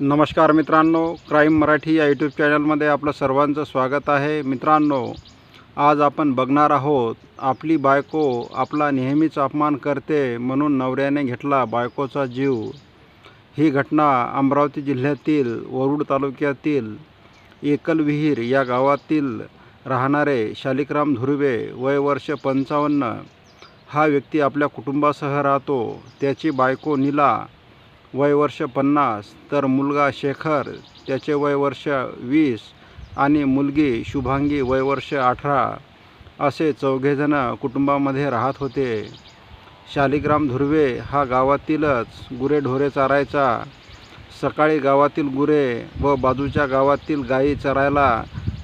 नमस्कार मित्रांनो क्राईम मराठी या यूट्यूब चॅनलमध्ये आपलं सर्वांचं स्वागत आहे. मित्रांनो आज आपण बघणार आहोत आपली बायको आपला नेहमीच अपमान करते म्हणून नवऱ्याने घेतला बायकोचा जीव. ही घटना अमरावती जिल्ह्यातील वरुड तालुक्यातील एकलविहीर या गावातील राहणारे शालिकराम धुर्वे वय वर्ष पंचावन्न. हा व्यक्ती आपल्या कुटुंबासह राहतो. त्याची बायको नीला वय वर्ष पन्नास तर मुलगा शेखर त्याचे वय वर्ष वीस आणि मुलगी शुभांगी वय वर्ष अठरा असे चौघेजणं कुटुंबामध्ये राहत होते. शालिग्राम धुर्वे हा गावातीलच गुरेढोरे चारायचा. सकाळी गावातील गुरे व बाजूच्या गावातील गायी चरायला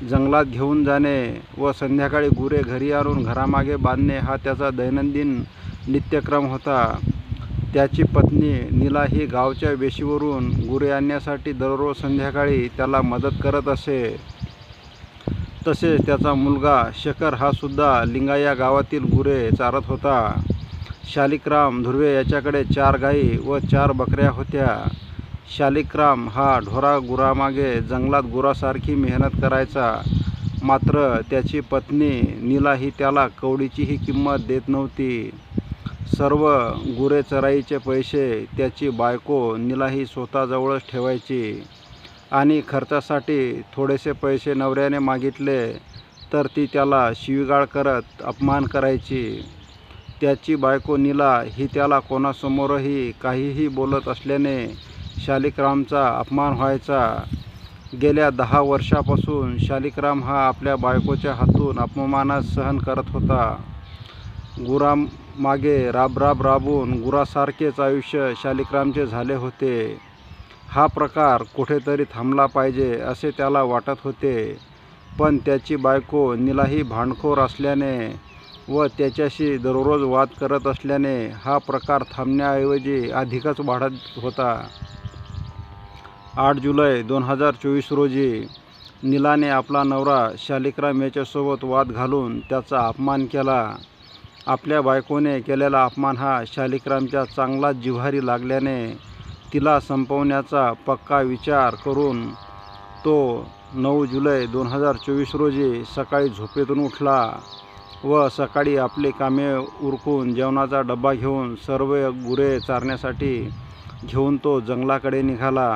जंगलात घेऊन जाणे व संध्याकाळी गुरे घरी आणून घरामागे बांधणे हा त्याचा दैनंदिन नित्यक्रम होता. त्याची पत्नी नीला ही गावच्या वेशीवरून गुरे आणण्यासाठी दररोज संध्याकाळी त्याला मदत करत असे. तसेच त्याचा मुलगा शेखर हा सुद्धा लिंगा या गावातील गुरे चारत होता. शालिकराम धुर्वे याच्याकडे चार गायी व चार बकऱ्या होत्या. शालिकराम हा ढोरा गुरामागे जंगलात गुरासारखी मेहनत करायचा. मात्र त्याची पत्नी नीला ही त्याला कवडीचीही किंमत देत नव्हती. सर्व गुरे चराईचे पैसे त्याची बायको नीलाही स्वतःजवळच ठेवायची. आणि खर्चासाठी थोडेसे पैसे नवऱ्याने मागितले तर ती त्याला शिवीगाळ करत अपमान करायची. त्याची बायको नीला ही त्याला कोणासमोरही काहीही बोलत असल्याने शालिकरामचा अपमान व्हायचा. गेल्या दहा वर्षापासून शालिकराम हा आपल्या बायकोच्या हातून अपमानात सहन करत होता. गुराम मागे राब राब राबून गुरासारखेच आयुष्य शालिक्रामचे झाले होते. हा प्रकार कुठेतरी थांबला पाहिजे असे त्याला वाटत होते. पण त्याची बायको नीलाही भांडखोर असल्याने व त्याच्याशी दररोज वाद करत असल्याने हा प्रकार थांबण्याऐवजी अधिकच वाढत होता. आठ जुलै दोन हजार चोवीस रोजी नीलाने आपला नवरा शालिक्राम याच्यासोबत वाद घालून त्याचा अपमान केला. आपल्या बायकोने केलेला अपमान हा शालिक्रामच्या चांगलाच जिव्हारी लागल्याने तिला संपवण्याचा पक्का विचार करून तो नऊ जुलै दोन हजार चोवीस रोजी सकाळी झोपेतून उठला व सकाळी आपली कामे उरकून जेवणाचा डबा घेऊन सर्व गुरे चारण्यासाठी घेऊन तो जंगलाकडे निघाला.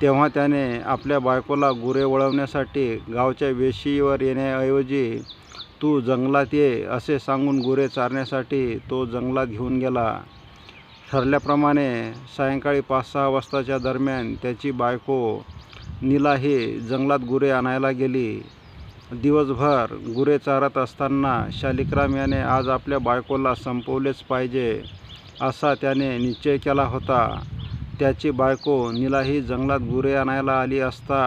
तेव्हा त्याने आपल्या बायकोला गुरे वळवण्यासाठी गावच्या वेशीवर येण्याऐवजी तू जंगलात ये असे सांगून गुरे चारण्यासाठी तो जंगलात घेऊन गेला. ठरल्याप्रमाणे सायंकाळी पाच सहा वाजताच्या दरम्यान त्याची बायको नीला ही जंगलात गुरे आणायला गेली. दिवसभर गुरे चारत असताना शालिक्राम याने आज आपल्या बायकोला संपवलेच पाहिजे असा त्याने निश्चय केला होता. त्याची बायको नीलाही जंगलात गुरे आणायला आली असता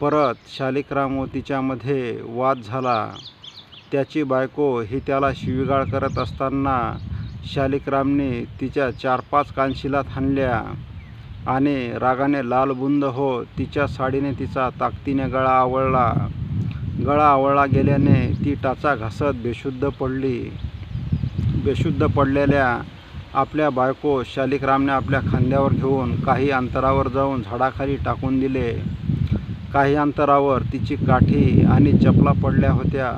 परत शालिक्राम व तिच्यामध्ये वाद झाला. त्याची बायको ही त्याला शिवीगाळ करत असताना शालिकरामने तिच्या चार पाच कानशिला थांबल्या आणि रागाने लालबुंद हो तिच्या साडीने तिचा ताकदीने गळा आवळला. गळा आवळला गेल्याने ती टाचा घासत बेशुद्ध पडली. बेशुद्ध पडलेल्या आपल्या बायको शालिकरामने आपल्या खांद्यावर घेऊन काही अंतरावर जाऊन झाडाखाली टाकून दिले. काही अंतरावर तिची काठी आणि चपला पडल्या होत्या.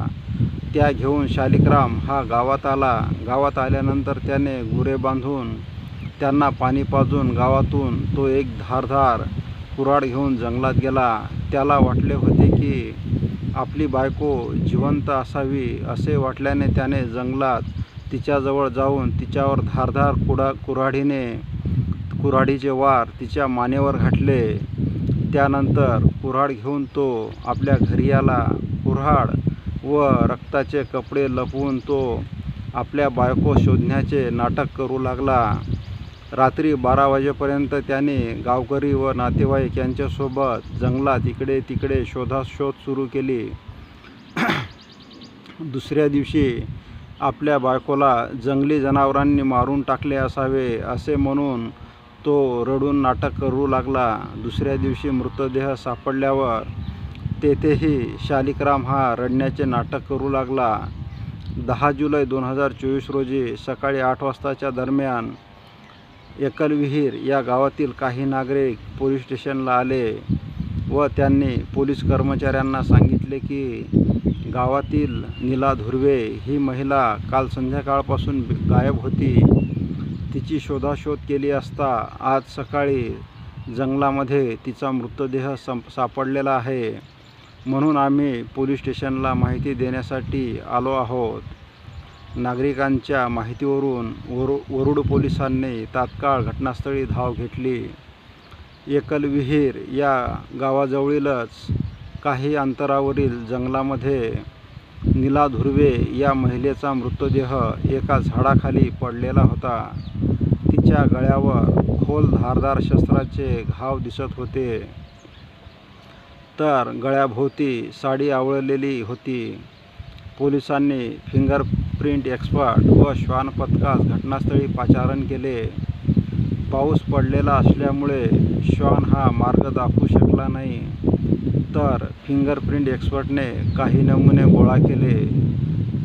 त्या घेऊन शालिक्राम हा गावात आला. गावात आल्यानंतर त्याने गुरे बांधून त्यांना पाणी पाजून गावातून तो एक धारधार कुऱ्हाड घेऊन जंगलात गेला. त्याला वाटले होते की आपली बायको जिवंत असावी असे वाटल्याने त्याने जंगलात तिच्याजवळ जाऊन तिच्यावर धारधार कुडा कुऱ्हाडीने कुऱ्हाडीचे वार तिच्या मानेवर घातले. त्यानंतर कुऱ्हाड घेऊन तो आपल्या घरी आला. कुऱ्हाड व रक्ताचे कपडे लपवून तो आपल्या बायको शोधण्याचे नाटक करू लागला. रात्री बारा वाजेपर्यंत त्याने गावकरी व नातेवाईक यांच्यासोबत जंगलात इकडे तिकडे शोधाशोध सुरू केली. दुसऱ्या दिवशी आपल्या बायकोला जंगली जनावरांनी मारून टाकले असावे असे म्हणून तो रडून नाटक करू लागला. दुसऱ्या दिवशी मृतदेह सापडल्यावर तेथेही शालिकराम हा रडण्याचे नाटक करू लागला. दहा जुलै दोन हजार चोवीस रोजी सकाळी आठ वाजताच्या दरम्यान एकलविहीर या गावातील काही नागरिक पोलीस स्टेशनला आले व त्यांनी पोलीस कर्मचाऱ्यांना सांगितले की गावातील नीला धुर्वे ही महिला काल संध्याकाळपासून गायब होती. तिची शोधाशोध केली असता आज सकाळी जंगलामध्ये तिचा मृतदेह संप सापडलेला आहे. म्हणून आम्ही पोलीस स्टेशनला माहिती देण्यासाठी आलो आहोत. नागरिकांच्या माहितीवरून वरु वरुड पोलिसांनी तात्काळ घटनास्थळी धाव घेतली. एकलविहीर या गावाजवळीलच काही अंतरावरील जंगलामध्ये नीला धुर्वे या महिलेचा मृतदेह एका झाडाखाली पडलेला होता. तिच्या गळ्यावर खोल धारदार शस्त्राचे घाव दिसत होते. तर गळ्याभोवती साडी आवळलेली होती. पोलिसांनी फिंगरप्रिंट एक्सपर्ट व श्वान पथकास घटनास्थळी पाचारण केले. पाऊस पडलेला असल्यामुळे श्वान हा मार्ग दाखवू शकला नाही. तर फिंगरप्रिंट एक्सपर्टने काही नमुने गोळा केले.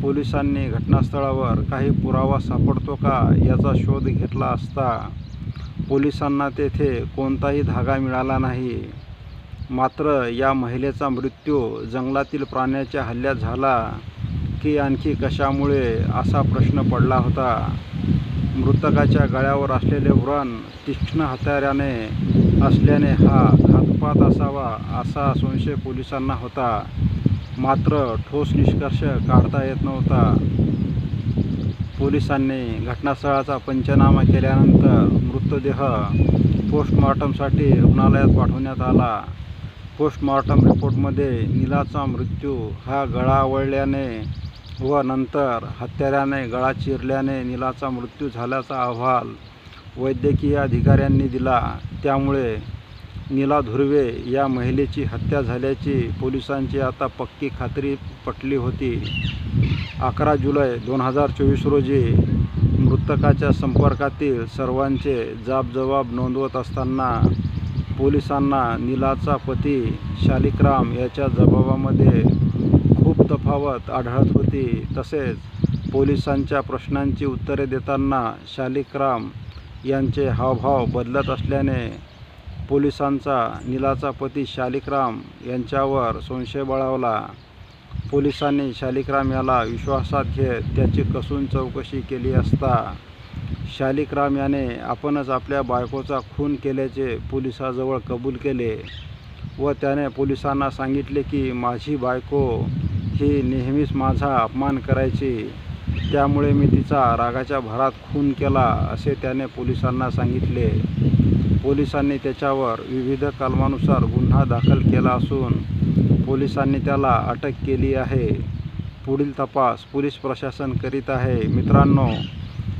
पोलिसांनी घटनास्थळावर काही पुरावा सापडतो का याचा शोध घेतला असता पोलिसांना तेथे कोणताही धागा मिळाला नाही. मात्र या महिलेचा मृत्यू जंगलातील प्राण्याच्या हल्ल्यात झाला की आणखी कशामुळे असा प्रश्न पडला होता? मृतकाच्या गळ्यावर असलेले व्रण तीक्ष्ण हत्याराने असल्याने हा घातपात असावा असा संशय पोलिसांना होता. मात्र ठोस निष्कर्ष काढता येत नव्हता. पोलिसांनी घटनास्थळाचा पंचनामा केल्यानंतर मृतदेह पोस्टमॉर्टमसाठी रुग्णालयात पाठवण्यात आला. पोस्टमॉर्टम रिपोर्टमध्ये नीलाचा मृत्यू हा गळावळल्याने व नंतर हत्याराने गळा चिरल्याने नीलाचा मृत्यू झाल्याचा अहवाल वैद्यकीय अधिकाऱ्यांनी दिला. त्यामुळे नीला धुर्वे या महिलेची हत्या झाल्याची पोलिसांची आता पक्की खात्री पटली होती. अकरा जुलै दोन हजार चोवीस रोजी मृतकाच्या संपर्कातील सर्वांचे जाबजबाब नोंदवत असताना पोलिसांना नीलाचा पती शालिक्राम याच्या जबाबामध्ये खूप तफावत आढळत होती. तसेच पोलिसांच्या प्रश्नांची उत्तरे देताना शालिक्राम यांचे हावभाव बदलत असल्याने पोलिसांचा नीलाचा पती शालिक्राम यांच्यावर संशय बळावला पोलिसांनी शालिक्राम याला विश्वासात घेत त्याची कसून चौकशी केली असता शालिकराम याने आपणच आपल्या बायकोचा खून केल्याचे पोलिसाजवळ कबूल केले व त्याने पोलिसांना सांगितले की माझी बायको ही नेहमीच माझा अपमान करायची. त्यामुळे मी तिचा रागाच्या भरात खून केला असे त्याने पोलिसांना सांगितले. पोलिसांनी त्याच्यावर विविध कलमानुसार गुन्हा दाखल केला असून पोलिसांनी त्याला अटक केली आहे. पुढील तपास पोलीस प्रशासन करीत आहे. मित्रांनो